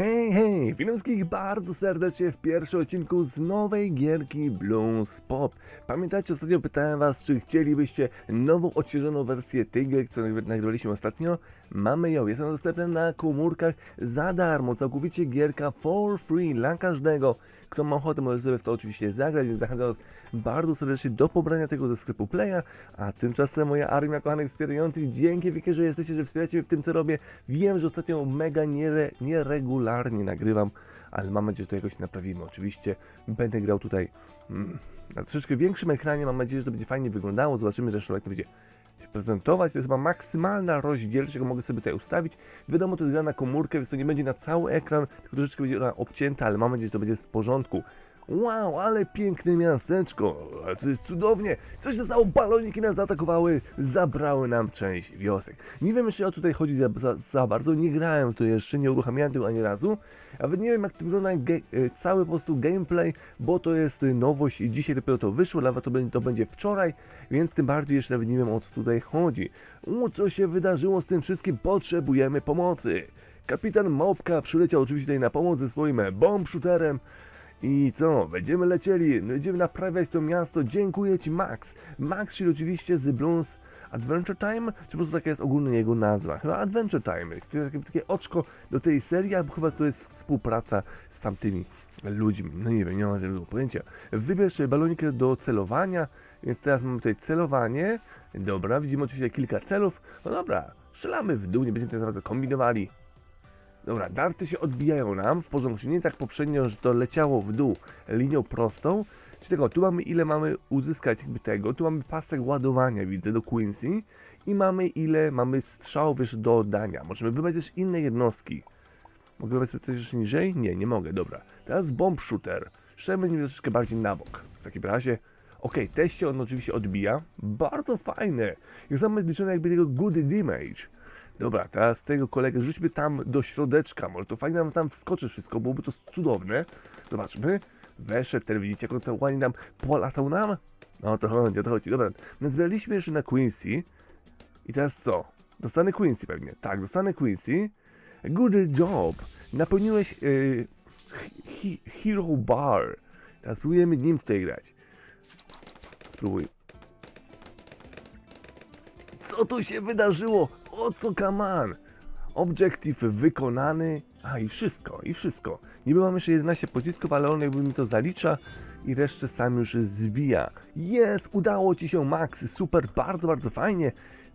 Hej, hej! Witam wszystkich bardzo serdecznie w pierwszym odcinku z nowej gierki Blues Pop. Pamiętacie, ostatnio pytałem was, czy chcielibyście nową, odświeżoną wersję tej gierki, co nagry- nagrywaliśmy ostatnio? Mamy ją, jest ona dostępna na komórkach za darmo, całkowicie gierka for free dla każdego. Kto ma ochotę, może sobie w to oczywiście zagrać, więc zachęcam was bardzo serdecznie do pobrania tego ze sklepu Playa, a tymczasem moja armia kochanych wspierających, dzięki wielkie, że jesteście, że wspieracie mnie w tym, co robię. Wiem, że ostatnio mega niere, nieregularnie nagrywam, ale mam nadzieję, że to jakoś naprawimy. Oczywiście będę grał tutaj mm, na troszeczkę większym ekranie, mam nadzieję, że to będzie fajnie wyglądało, zobaczymy zresztą jak to będzie prezentować. To jest chyba maksymalna rozdzielczość, jaką mogę sobie tutaj ustawić. Wiadomo, to jest gra na komórkę, więc to nie będzie na cały ekran, tylko troszeczkę będzie ona obcięta, ale mam nadzieję, że to będzie w porządku. Wow, ale piękne miasteczko, to jest cudownie. Co się stało? Baloniki nas zaatakowały, zabrały nam część wiosek. Nie wiem jeszcze o co tutaj chodzi za, za, za bardzo, nie grałem w to jeszcze, nie uruchamiałem tego ani razu. Nawet nie wiem jak to wygląda e, cały po prostu gameplay, bo to jest e, nowość i dzisiaj dopiero to wyszło, nawet to będzie, to będzie wczoraj, więc tym bardziej jeszcze nawet nie wiem o co tutaj chodzi. U, co się wydarzyło z tym wszystkim? Potrzebujemy pomocy. Kapitan Małpka przyleciał oczywiście tutaj na pomoc ze swoim bomb shooterem. I co? Będziemy lecieli, będziemy naprawiać to miasto. Dziękuję Ci, Max. Max, czyli oczywiście z Bloons Adventure Time, czy po prostu taka jest ogólna jego nazwa? Chyba Adventure Time. To jest takie, takie oczko do tej serii, albo chyba to jest współpraca z tamtymi ludźmi. No nie wiem, nie mam żadnego pojęcia. Wybierz balonikę do celowania, więc teraz mamy tutaj celowanie. Dobra, widzimy oczywiście kilka celów. No dobra, strzelamy w dół, nie będziemy za bardzo kombinowali. Dobra, darty się odbijają nam w porządku, nie tak poprzednio, że to leciało w dół linią prostą. Czy tego, tu mamy ile mamy uzyskać jakby tego, tu mamy pasek ładowania, widzę, do Quincy i mamy ile mamy strzałów jeszcze do oddania. Możemy wybrać też inne jednostki. Mogę wybrać coś jeszcze niżej? Nie, nie mogę, dobra. Teraz bomb shooter. Strzelmy nim troszeczkę bardziej na bok. W takim razie, okej, teście on oczywiście odbija. Bardzo fajne. Jak mamy zliczone jakby tego good damage. Dobra, teraz tego kolegę rzućmy tam do środeczka, może to fajnie nam tam wskoczy wszystko, byłoby to cudowne. Zobaczmy. Weszedł ten, widzicie, jak on to ładnie nam polatał nam? No to chodzi, o to chodzi. Dobra, nazwaliśmy jeszcze na Quincy. I teraz co? Dostanę Quincy pewnie. Tak, dostanę Quincy. Good job. Napełniłeś yy, he, Hero Bar. Teraz spróbujemy nim tutaj grać. Spróbuj. Co tu się wydarzyło? O co kaman? Objective wykonany. A i wszystko, i wszystko. Niby mam jeszcze 11 pocisków, ale on jakby mi to zalicza i resztę sam już zbija. Jest, udało ci się Max, super, bardzo, bardzo fajnie.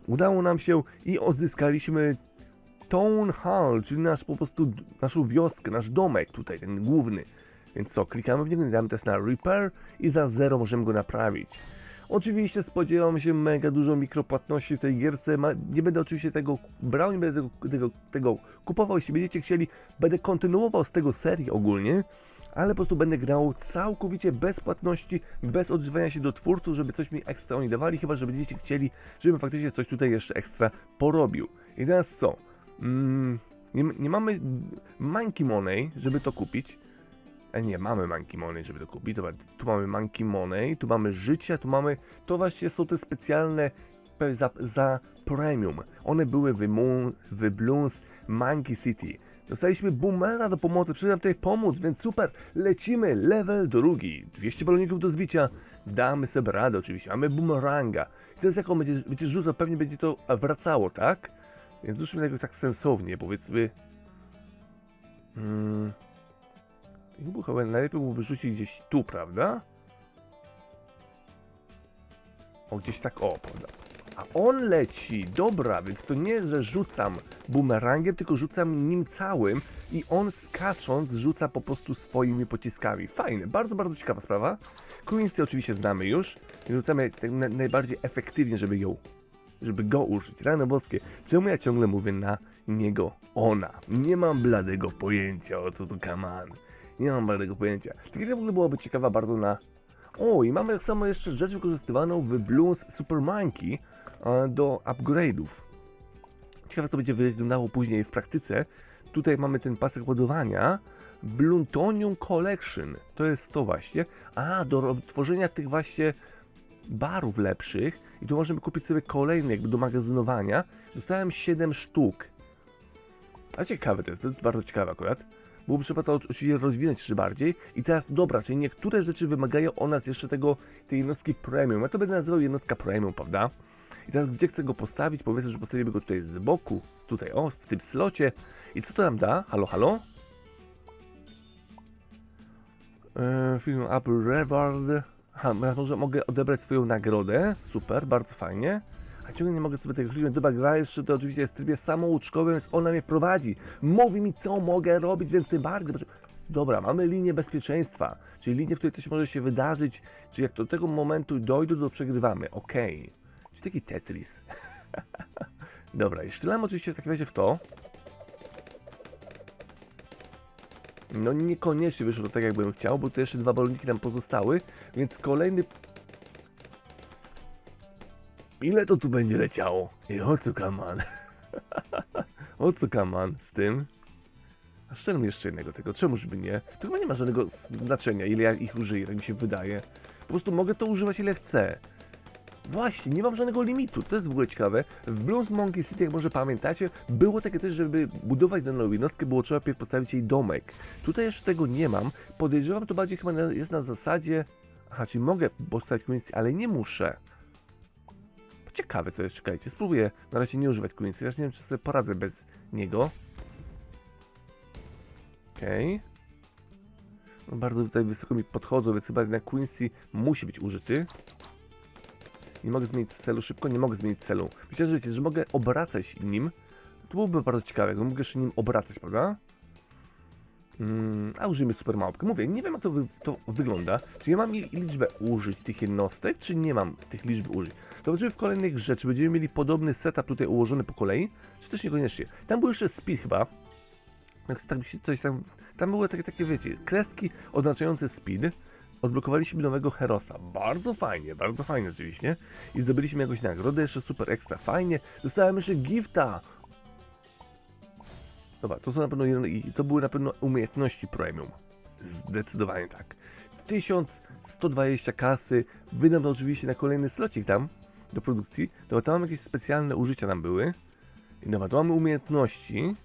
Udało nam się i odzyskaliśmy Town Hall, czyli nasz po prostu naszą wioskę, nasz domek tutaj, ten główny. Więc co, klikamy w niego, damy test na Repair i za zero możemy go naprawić. Oczywiście spodziewam się mega dużo mikropłatności w tej gierce. Nie będę oczywiście tego brał, nie będę tego, tego, tego kupował. Jeśli będziecie chcieli, będę kontynuował z tego serię ogólnie, ale po prostu będę grał całkowicie bez płatności, bez odzywania się do twórców, żeby coś mi ekstra oni dawali, chyba że będziecie chcieli, żebym faktycznie coś tutaj jeszcze ekstra porobił. I teraz co? Mm, nie, nie mamy monkey money, żeby to kupić. E, nie, mamy Monkey Money, żeby to kupić. Dobra, tu mamy Monkey Money, tu mamy życie, tu mamy... To właśnie są te specjalne pe- za, za premium. One były w, w Bloons Monkey City. Dostaliśmy boomera do pomocy, nam tutaj pomóc, więc super, lecimy, level drugi, 200 baloników do zbicia, damy sobie radę oczywiście, mamy boomeranga. I teraz jak on będzie, będzie rzucał, pewnie będzie to wracało, tak? Więc zróbmy tego tak sensownie, powiedzmy. Hmm. Chyba, chyba najlepiej byłoby rzucić gdzieś tu, prawda? O, gdzieś tak, o, prawda? A on leci, dobra, więc to nie, że rzucam bumerangiem, tylko rzucam nim całym i on skacząc rzuca po prostu swoimi pociskami. Fajne, bardzo, bardzo ciekawa sprawa. Quincy oczywiście znamy już rzucamy tak na, najbardziej efektywnie, żeby ją, żeby go użyć. Rany boskie, czemu ja ciągle mówię na niego ona? Nie mam bladego pojęcia, o co tu kaman. Nie mam bladego pojęcia. Ta gra w ogóle byłaby ciekawa bardzo na... O, i mamy tak samo jeszcze rzecz wykorzystywaną w Bloons Super Monkey e, do upgrade'ów. Ciekawe to będzie wyglądało później w praktyce. Tutaj mamy ten pasek ładowania. Bluntonium Collection. To jest to właśnie. A, do tworzenia tych właśnie barów lepszych. I tu możemy kupić sobie kolejne jakby do magazynowania. Dostałem 7 sztuk. A ciekawe to jest, to jest bardzo ciekawe akurat. Byłoby trzeba to oczywiście rozwinąć jeszcze bardziej. I teraz, dobra, czyli niektóre rzeczy wymagają od nas jeszcze tego, tej jednostki premium. Ja to będę nazywał jednostka premium, prawda? I teraz gdzie chcę go postawić? Powiedzmy, że postawimy go tutaj z boku, tutaj, o, w tym slocie. I co to nam da? Halo, halo? Eee, film Up Reward. Ha, może mogę odebrać swoją nagrodę. Super, bardzo fajnie. A ciągle nie mogę sobie tego kliknąć. Dobra, gra jeszcze to oczywiście jest w trybie samouczkowym, więc ona mnie prowadzi. Mówi mi, co mogę robić, więc tym bardziej. Dobra, mamy linię bezpieczeństwa, czyli linię, w której coś może się wydarzyć, czyli jak do tego momentu dojdę, to przegrywamy. Okej. Okay. Czyli taki Tetris. Dobra, i strzelam oczywiście w takim razie w to. No niekoniecznie wyszło tak, jakbym chciał, bo tu jeszcze dwa baloniki nam pozostały, więc kolejny... Ile to tu będzie leciało? I o co kaman? o co kaman z tym? A szczerze jeszcze jednego tego, czemuż by nie? To chyba nie ma żadnego znaczenia, ile ja ich użyję, tak mi się wydaje. Po prostu mogę to używać ile chcę. Właśnie, nie mam żadnego limitu, to jest w ogóle ciekawe. W Blues Monkey City, jak może pamiętacie, było takie też, żeby budować daną jednostkę, było trzeba pierw postawić jej domek. Tutaj jeszcze tego nie mam. Podejrzewam, to bardziej chyba jest na zasadzie... Aha, czyli mogę postawić Quincy, ale nie muszę. Ciekawe to jest, czekajcie, spróbuję na razie nie używać Quincy, ja nie wiem, czy sobie poradzę bez niego. Okej. No bardzo tutaj wysoko mi podchodzą, więc chyba jednak Quincy musi być użyty. Nie mogę zmienić celu szybko, nie mogę zmienić celu. Myślę, że wiecie, że mogę obracać nim. To byłoby bardzo ciekawe, jakbym mógł jeszcze nim obracać, prawda? Mm, a użyjmy super małpkę. Mówię, nie wiem jak to, wy, to wygląda. Czy ja mam li- liczbę użyć tych jednostek, czy nie mam tych liczb użyć? Zobaczymy w kolejnych rzeczy. Będziemy mieli podobny setup tutaj ułożony po kolei, czy też niekoniecznie. Tam był jeszcze speed chyba. Tak mi się coś tam... Tam były takie, takie wiecie, kreski oznaczające speed. Odblokowaliśmy nowego Herosa. Bardzo fajnie, bardzo fajnie oczywiście. I zdobyliśmy jakąś nagrodę, jeszcze super ekstra fajnie. Dostałem jeszcze gifta. Dobra, to są na pewno i to były na pewno umiejętności premium. Zdecydowanie tak. 1120 kasy. Wydam oczywiście na kolejny slocik tam do produkcji. Dobra, tam jakieś specjalne użycia nam były. I dobra, to mamy umiejętności.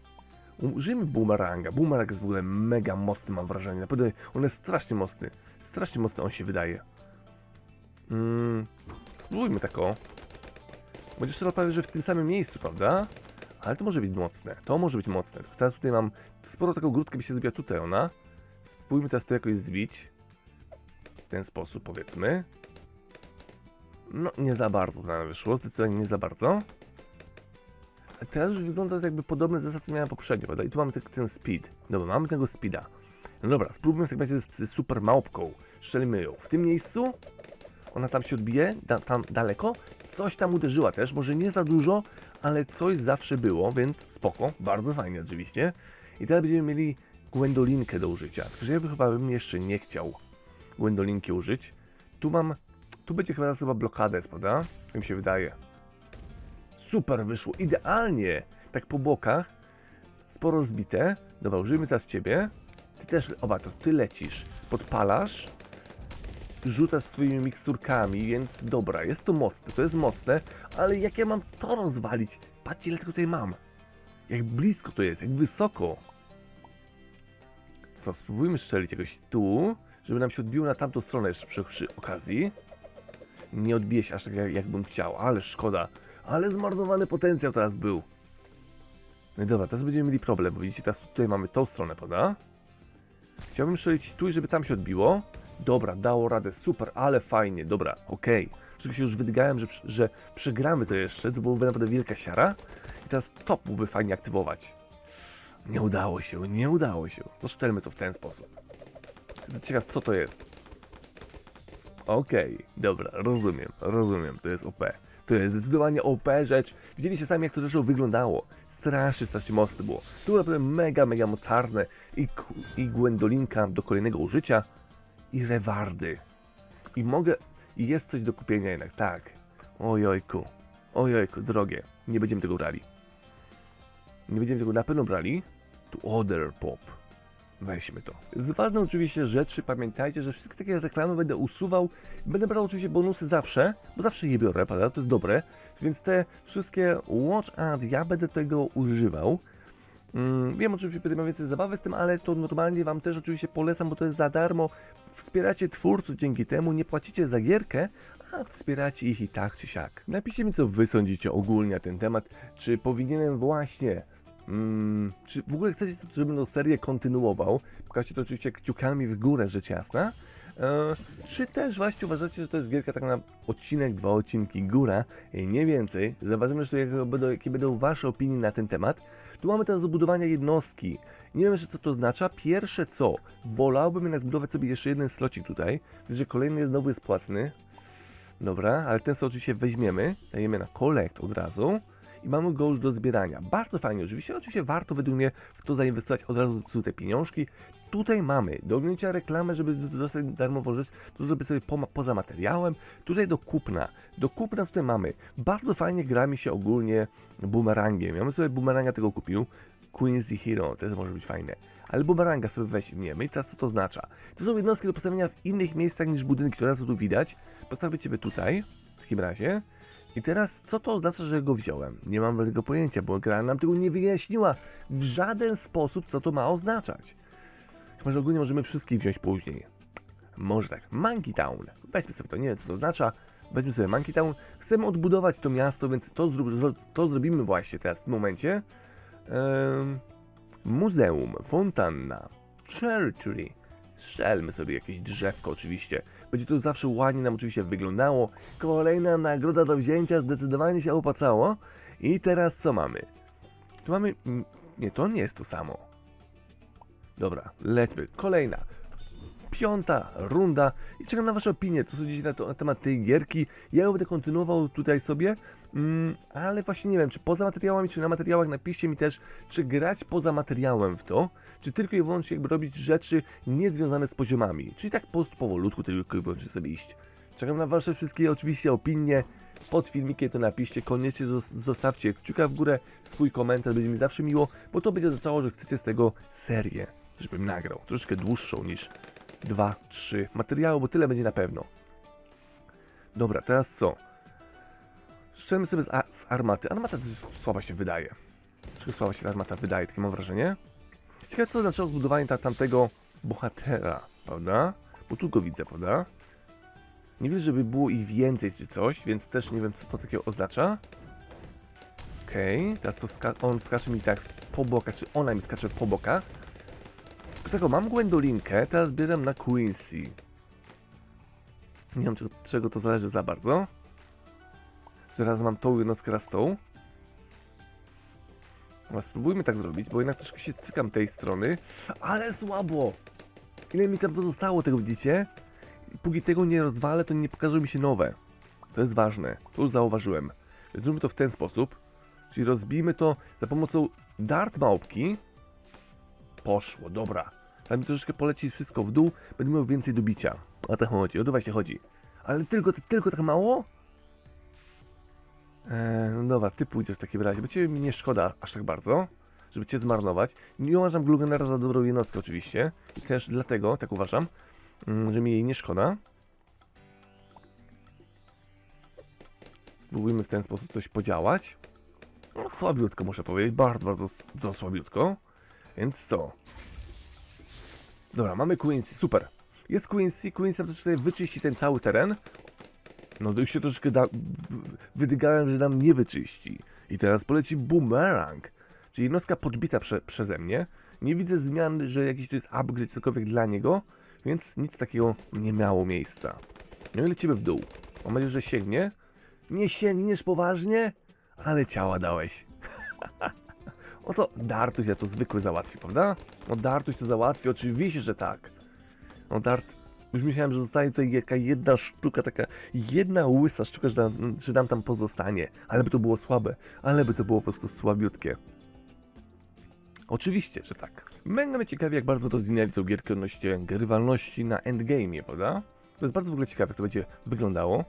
Użyjmy boomeranga. Boomerang jest w ogóle mega mocny, mam wrażenie. Naprawdę, on jest strasznie mocny. Strasznie mocny on się wydaje. Mm, spróbujmy tak o. Będziesz prawie, że w tym samym miejscu, prawda? Ale to może być mocne. To może być mocne. Teraz tutaj mam sporo taką grudkę, by się zrobiła tutaj ona. Spróbujmy teraz to jakoś zbić. W ten sposób, powiedzmy. No, nie za bardzo to nam wyszło. Zdecydowanie nie za bardzo. A teraz już wygląda to jakby podobny zasad, co miałem poprzednio, prawda? I tu mamy te- ten speed. Dobra, mamy tego speeda. No dobra, spróbujmy w takim razie z, z super małpką. Strzelimy ją. W tym miejscu ona tam się odbije, da, tam daleko. Coś tam uderzyła też, może nie za dużo, ale coś zawsze było, więc spoko. Bardzo fajnie oczywiście. I teraz będziemy mieli Gwendolinkę do użycia. Tylko, że ja by chyba bym jeszcze nie chciał Gwendolinki użyć. Tu mam, tu będzie chyba chyba blokadę, prawda? Tak mi się wydaje. Super wyszło, idealnie. Tak po bokach. Sporo zbite. Dobra, użyjmy teraz ciebie. Ty też, oba, to ty lecisz. Podpalasz. Rzucasz swoimi miksturkami, więc dobra, jest to mocne, to jest mocne, ale jak ja mam to rozwalić? Patrzcie, ile tego tutaj mam. Jak blisko to jest, jak wysoko. Co, spróbujmy strzelić jakoś tu, żeby nam się odbiło na tamtą stronę jeszcze przy, przy okazji. Nie odbije się aż tak, jak, jakbym chciał, ale szkoda. Ale zmarnowany potencjał teraz był. No i dobra, teraz będziemy mieli problem, bo widzicie, teraz tutaj mamy tą stronę, prawda? Chciałbym strzelić tu żeby tam się odbiło. Dobra, dało radę, super, ale fajnie, dobra, okej. Okay. się już wydygałem, że, że przegramy to jeszcze, to byłoby naprawdę wielka siara. I teraz top byłby fajnie aktywować. Nie udało się, nie udało się. To szczelmy to w ten sposób. Ciekaw, co to jest. Okej, dobra, rozumiem, rozumiem, to jest OP. To jest zdecydowanie OP rzecz. Widzieliście sami, jak to rzeczą wyglądało. Strasznie, strasznie mocne było. To było naprawdę mega, mega mocarne. I, i Gwendolinka do kolejnego użycia. I rewardy. I mogę... I jest coś do kupienia jednak, tak. Ojojku. Ojojku, drogie. Nie będziemy tego brali. Nie będziemy tego na pewno brali. Tu Other Pop. Weźmy to. Z ważne oczywiście rzeczy, pamiętajcie, że wszystkie takie reklamy będę usuwał. Będę brał oczywiście bonusy zawsze, bo zawsze je biorę, prawda? To jest dobre. Więc te wszystkie watch ad, ja będę tego używał. Mm, wiem oczywiście, że mam więcej zabawy z tym, ale to normalnie wam też oczywiście polecam, bo to jest za darmo. Wspieracie twórców dzięki temu, nie płacicie za gierkę, a wspieracie ich i tak czy siak. Napiszcie mi, co wy sądzicie ogólnie na ten temat. Czy powinienem właśnie Mm, czy w ogóle chcecie, żebym tą serię kontynuował? Pokażcie to oczywiście kciukami w górę, rzecz jasna. E, czy też właśnie uważacie, że to jest gierka tak na odcinek, dwa odcinki góra, nie więcej? Zobaczymy jakie będą, jakie będą wasze opinie na ten temat. Tu mamy teraz do budowania jednostki. Nie wiem jeszcze, co to oznacza. Pierwsze co, wolałbym jednak zbudować sobie jeszcze jeden slocik tutaj, że kolejny znowu jest płatny. Dobra, ale ten sobie oczywiście weźmiemy, dajemy na collect od razu i mamy go już do zbierania. Bardzo fajnie oczywiście, oczywiście warto według mnie w to zainwestować od razu są te pieniążki. Tutaj mamy do ograniczenia reklamę, żeby dostać darmową rzecz, to zrobię sobie po, poza materiałem. Tutaj do kupna, do kupna tutaj mamy. Bardzo fajnie gra mi się ogólnie bumerangiem. Ja bym sobie bumeranga tego kupił. Quincy Hero, to może być fajne. Ale bumeranga sobie weźmiemy i teraz co to oznacza? To są jednostki do postawienia w innych miejscach niż budynki, które są tu widać. Postawię Ciebie tutaj, w takim razie. I teraz, co to oznacza, że go wziąłem? Nie mam tego pojęcia, bo gra nam tego nie wyjaśniła w żaden sposób, co to ma oznaczać. Chyba, że ogólnie możemy wszystkich wziąć później. Może tak. Monkey Town. Weźmy sobie to, nie wiem co to oznacza. Weźmy sobie Monkey Town. Chcemy odbudować to miasto, więc to, to zrobimy właśnie teraz w tym momencie. Ehm, muzeum, fontanna, cherry tree. Strzelmy sobie jakieś drzewko oczywiście. Będzie to zawsze ładnie nam oczywiście wyglądało. Kolejna nagroda do wzięcia zdecydowanie się opłacało. I teraz co mamy? Tu mamy... Nie, to nie jest to samo. Dobra, lećmy. Kolejna. Piąta runda i czekam na Wasze opinie, co sądzicie na, to, na temat tej gierki. Ja ją będę kontynuował tutaj sobie, mm, ale właśnie nie wiem, czy poza materiałami, czy na materiałach napiszcie mi też, czy grać poza materiałem w to, czy tylko i wyłącznie jakby robić rzeczy niezwiązane z poziomami, czyli tak po prostu powolutku tylko i wyłącznie sobie iść. Czekam na Wasze wszystkie oczywiście opinie. Pod filmikiem to napiszcie, koniecznie zos- zostawcie kciuka w górę, swój komentarz, będzie mi zawsze miło, bo to będzie oznaczało, że chcecie z tego serię, żebym nagrał, troszeczkę dłuższą niż 2-3 materiały, bo tyle będzie na pewno. Dobra, teraz co? Strzelmy sobie z, z armaty. Armata słaba się wydaje. Troszkę słaba się ta armata wydaje, takie mam wrażenie. Ciekawe co znaczyło zbudowanie ta, tamtego bohatera, prawda? Bo tu go widzę, prawda? Nie widzę, żeby było ich więcej czy coś, więc też nie wiem, co to takiego oznacza. Okej, teraz to ska on skacze mi tak po bokach, czy ona mi skacze po bokach. Tylko tego, mam Gwendolinkę, teraz zbieram na Quincy. Nie wiem, czego, czego to zależy za bardzo. Zaraz mam tą jednostkę, raz tą. Spróbujmy tak zrobić, bo jednak troszkę się cykam tej strony. Ale słabo! Ile mi tam pozostało tego, widzicie? Póki tego nie rozwalę, to nie pokażą mi się nowe. To jest ważne, to już zauważyłem. Więc zróbmy to w ten sposób. Czyli rozbijmy to za pomocą dart małpki. Poszło, dobra. Tam mi troszeczkę poleci wszystko w dół, będę miał więcej do bicia. O to chodzi, o to właśnie chodzi. Ale tylko, tylko tak mało? Eee, no dobra, ty pójdziesz w takim razie, bo ciebie mi nie szkoda aż tak bardzo, żeby cię zmarnować. Nie uważam Glugenera za dobrą jednostkę oczywiście. I też dlatego, tak uważam, mm, że mi jej nie szkoda. Spróbujmy w ten sposób coś podziałać. No, słabiutko muszę powiedzieć, bardzo, bardzo, bardzo słabiutko. Więc co? Dobra, mamy Quincy, super. Jest Quincy, Quincy nam tutaj wyczyści ten cały teren. No to już się troszeczkę da, wydygałem, że nam nie wyczyści. I teraz poleci Boomerang, czyli jednostka podbita prze, przeze mnie. Nie widzę zmian, że jakiś to jest upgrade cokolwiek dla niego, więc nic takiego nie miało miejsca. No i lecimy w dół. Mam nadzieję, że sięgnie. Nie sięgniesz poważnie? Ale ciała dałeś. Oto Dartuś ja to zwykły załatwi, prawda? No Dartuś to załatwi, oczywiście, że tak. No Dart, już myślałem, że zostaje tutaj jaka jedna sztuka, taka jedna łysa sztuka, że, nam- że nam tam pozostanie. Ale by to było słabe, ale by to było po prostu słabiutkie. Oczywiście, że tak. Mega mnie ciekawi, jak bardzo rozwinęli tą gierkę odnośnie grywalności na endgame'ie, prawda? To jest bardzo w ogóle ciekawe, jak to będzie wyglądało.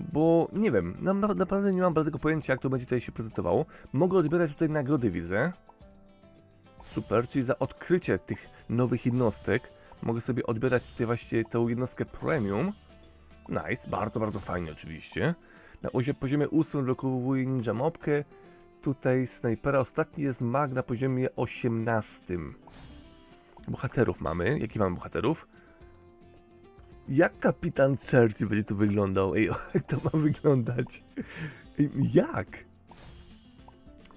Bo nie wiem, na, na- naprawdę nie mam bladego pojęcia, jak to będzie tutaj się prezentowało. Mogę odbierać tutaj nagrody, widzę. Super, czyli za odkrycie tych nowych jednostek mogę sobie odbierać tutaj właśnie tą jednostkę premium. Nice, bardzo, bardzo fajnie oczywiście. Na poziomie 8 blokowuję ninja mopkę. tutaj snajpera. Ostatni jest mag na poziomie 18. Bohaterów mamy. Jaki mamy bohaterów? Jak kapitan Churchill będzie tu wyglądał? Ej, jak to ma wyglądać? Jak?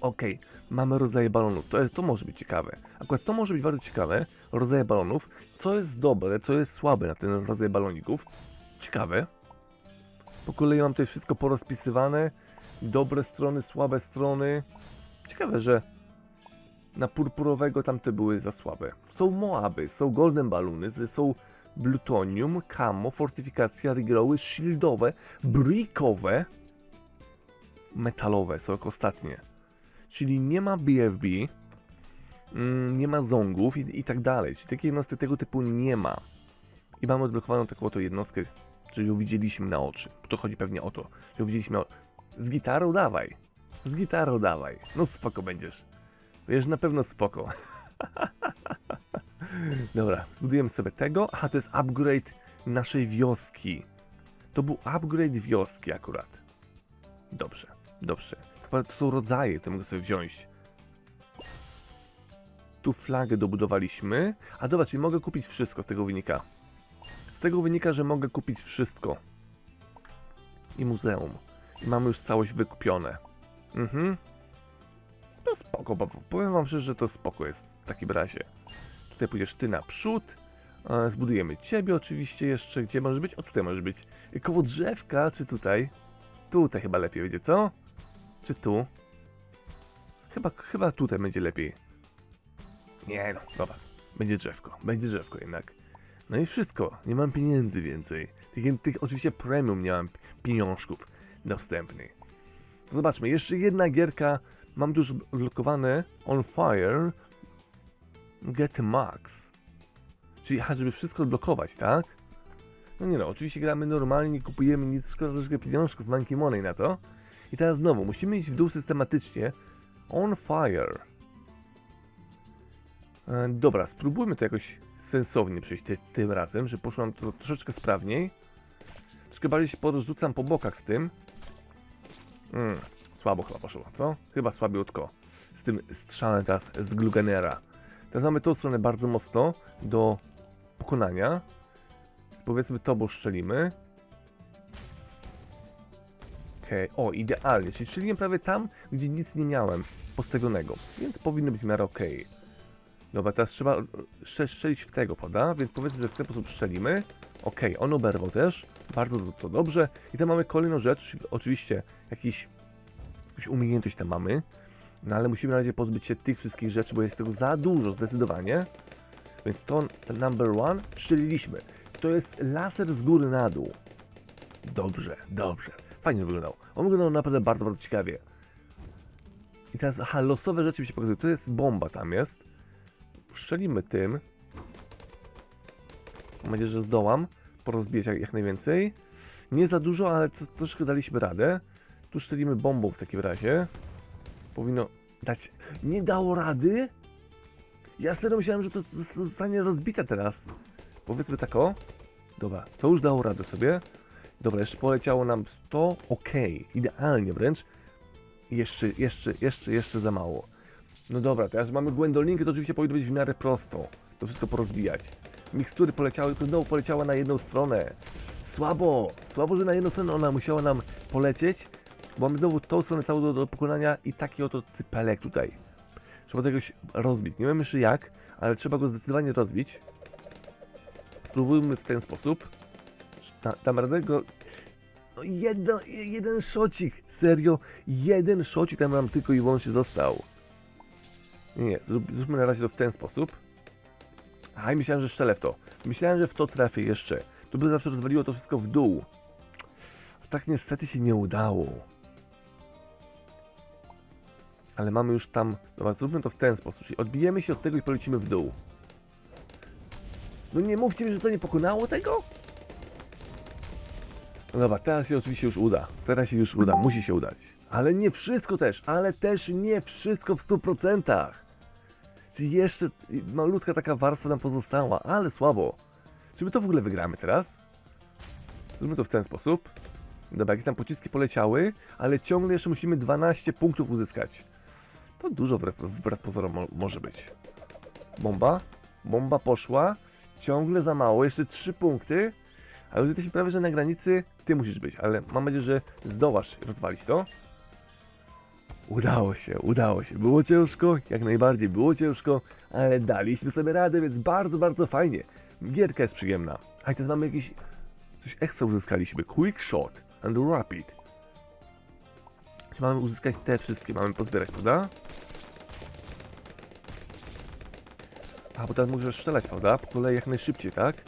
Okej, mamy rodzaje balonów. To, to może być ciekawe. Akurat to może być bardzo ciekawe. Rodzaje balonów. Co jest dobre, co jest słabe na ten rodzaj baloników. Ciekawe. Po kolei mam tutaj wszystko porozpisywane. Dobre strony, słabe strony. Ciekawe, że na purpurowego tamte były za słabe. Są Moaby, są Golden Balloony, są Plutonium, Camo, Fortyfikacja, Rigroły, Shieldowe, Brickowe, Metalowe są jako ostatnie. Czyli nie ma BFB, mm, nie ma zongów i, i tak dalej. Czyli takiej jednostki tego typu nie ma. I mamy odblokowaną taką oto jednostkę, czyli ją widzieliśmy na oczy. To chodzi pewnie o to, że ją widzieliśmy na... Z gitarą dawaj. Z gitarą dawaj. No spoko będziesz. Wiesz, na pewno spoko. Dobra, zbudujemy sobie tego. Aha, to jest upgrade naszej wioski. To był upgrade wioski akurat. Dobrze, dobrze. To są rodzaje, to mogę sobie wziąć. Tu flagę dobudowaliśmy. A dobra, czyli mogę kupić wszystko z tego wynika. Z tego wynika, że mogę kupić wszystko. I muzeum. I mamy już całość wykupione. Mhm. No spoko, bo powiem wam szczerze, że to spoko jest w takim razie. Tutaj pójdziesz ty naprzód. E, Zbudujemy ciebie oczywiście jeszcze. Gdzie możesz być? O, tutaj możesz być. Koło drzewka, czy tutaj? Tutaj chyba lepiej będzie, co? Czy tu? Chyba, chyba tutaj będzie lepiej. Nie no, dobra. Będzie drzewko. Będzie drzewko jednak. No i wszystko. Nie mam pieniędzy więcej. Tych, tych oczywiście premium nie mam pieniążków dostępnych. To zobaczmy. Jeszcze jedna gierka. Mam tu już blokowane On Fire. Get Max. Czyli aha, żeby wszystko odblokować, tak? No nie no, oczywiście gramy normalnie, nie kupujemy nic, szkoda troszkę pieniążków, monkey money na to. I teraz znowu, musimy iść w dół systematycznie. On fire. E, dobra, spróbujmy to jakoś sensownie przejść ty, tym razem, że poszło nam to troszeczkę sprawniej. Troszkę bardziej się porozrzucam po bokach z tym. Mm, słabo chyba poszło, co? Chyba słabiutko. Z tym strzałem teraz z Glugenera. Teraz mamy tą stronę bardzo mocno do pokonania. Więc powiedzmy to, bo szczelimy. Okej, o idealnie, czyli strzeliłem prawie tam, gdzie nic nie miałem postawionego, więc powinno być w miarę okej. Dobra, teraz trzeba e, strze- strzelić w tego, prawda? Więc powiedzmy, że w ten sposób strzelimy. Okej, on oberwał też, bardzo to dobrze. I tam mamy kolejną rzecz, oczywiście jakiś, jakąś umiejętność tam mamy. No ale musimy na razie pozbyć się tych wszystkich rzeczy, bo jest tego za dużo, zdecydowanie. Więc to number one strzeliliśmy. To jest laser z góry na dół. Dobrze, dobrze. Fajnie wyglądał. On wyglądał naprawdę bardzo, bardzo ciekawie. I teraz, aha, losowe rzeczy mi się pokazują. To jest bomba tam jest. Strzelimy tym. Mam nadzieję, że zdołam porozbijać jak, jak najwięcej. Nie za dużo, ale troszkę daliśmy radę. Tu strzelimy bombą w takim razie. Powinno dać... Nie dało rady? Ja serio myślałem, że to, zostanie rozbite teraz. Powiedzmy tak o. Dobra, to już dało radę sobie. Dobra, jeszcze poleciało nam 100, ok, idealnie wręcz. Jeszcze, jeszcze, jeszcze, jeszcze za mało. No dobra, teraz mamy Gwendolinkę, to oczywiście powinno być w miarę prosto. To wszystko porozbijać. Mikstury poleciały, znowu poleciała na jedną stronę. Słabo, słabo, że na jedną stronę ona musiała nam polecieć, bo mamy znowu tą stronę całą do, do pokonania i taki oto cypelek tutaj. Trzeba tego się rozbić. Nie wiem jeszcze jak, ale trzeba go zdecydowanie rozbić. Spróbujmy w ten sposób. Da, dam radę go... No jedno, jeden szocik, serio, jeden szocik tam nam tylko i wyłącznie został. Nie, nie, zrób, zróbmy na razie to w ten sposób. A, i myślałem, że strzelę w to. Myślałem, że w to trafię jeszcze. To by zawsze rozwaliło to wszystko w dół. Tak niestety się nie udało. Ale mamy już tam... Dobra, zróbmy to w ten sposób, czyli odbijemy się od tego i polecimy w dół. No nie mówcie mi, że to nie pokonało tego? No dobra, teraz się oczywiście już uda. Teraz się już uda, musi się udać. Ale nie wszystko też, ale też nie wszystko w 100%. Czyli jeszcze malutka taka warstwa nam pozostała, ale słabo. Czy my to w ogóle wygramy teraz? Zróbmy to w ten sposób. Dobra, jakieś tam pociski poleciały, ale ciągle jeszcze musimy 12 punktów uzyskać. To dużo wbrew, wbrew pozorom mo może być. Bomba. Bomba poszła. Ciągle za mało. Jeszcze trzy punkty. Ale jesteśmy prawie, że na granicy. Ty musisz być, ale mam nadzieję, że zdołasz rozwalić to. Udało się, udało się. Było ciężko, jak najbardziej było ciężko, ale daliśmy sobie radę, więc bardzo, bardzo fajnie. Gierka jest przyjemna. A teraz mamy jakieś... Coś ekstra uzyskaliśmy. Quick Shot and Rapid. Czy mamy uzyskać te wszystkie? Mamy pozbierać, prawda? A, bo teraz możesz strzelać, prawda? Po kolei jak najszybciej, tak?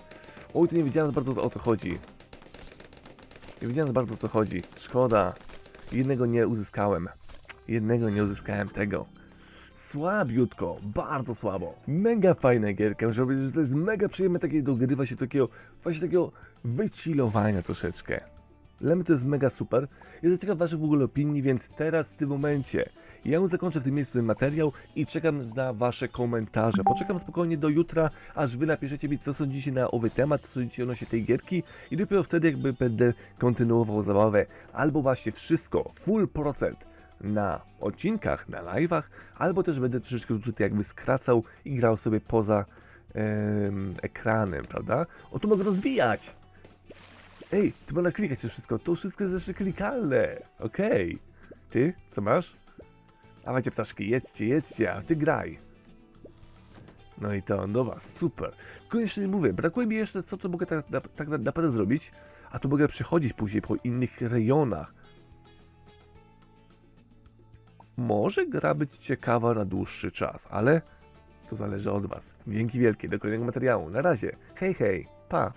Oj, tu nie wiedziałem bardzo o co chodzi. Nie wiedziałem bardzo o co chodzi. Szkoda. Jednego nie uzyskałem. Jednego nie uzyskałem tego. Słabiutko, bardzo słabo. Mega fajna gierka, że to jest mega przyjemne takie dogrywa się takiego, właśnie takiego wychillowania troszeczkę. Dla mnie to jest mega super. Jestem ciekaw waszych w ogóle opinii, więc teraz w tym momencie ja już zakończę w tym miejscu ten materiał i czekam na wasze komentarze. Poczekam spokojnie do jutra, aż wy napiszecie mi co sądzicie na owy temat, co sądzicie odnośnie tej gierki i dopiero wtedy jakby będę kontynuował zabawę. Albo właśnie wszystko, full procent na odcinkach, na live'ach, albo też będę troszeczkę tutaj jakby skracał i grał sobie poza em, ekranem, prawda? O, tu mogę rozwijać! Ej, tu można klikać to wszystko, to wszystko jest jeszcze klikalne, okej. Ty, co masz? Dawajcie ptaszki, jedzcie, jedzcie, a ty graj. No i to, dobra, super. Tylko jeszcze nie mówię, brakuje mi jeszcze, co to mogę tak, tak, tak naprawdę zrobić, a tu mogę przechodzić później po innych rejonach. Może gra być ciekawa na dłuższy czas, ale to zależy od Was. Dzięki wielkie, do kolejnego materiału. Na razie, hej hej, pa!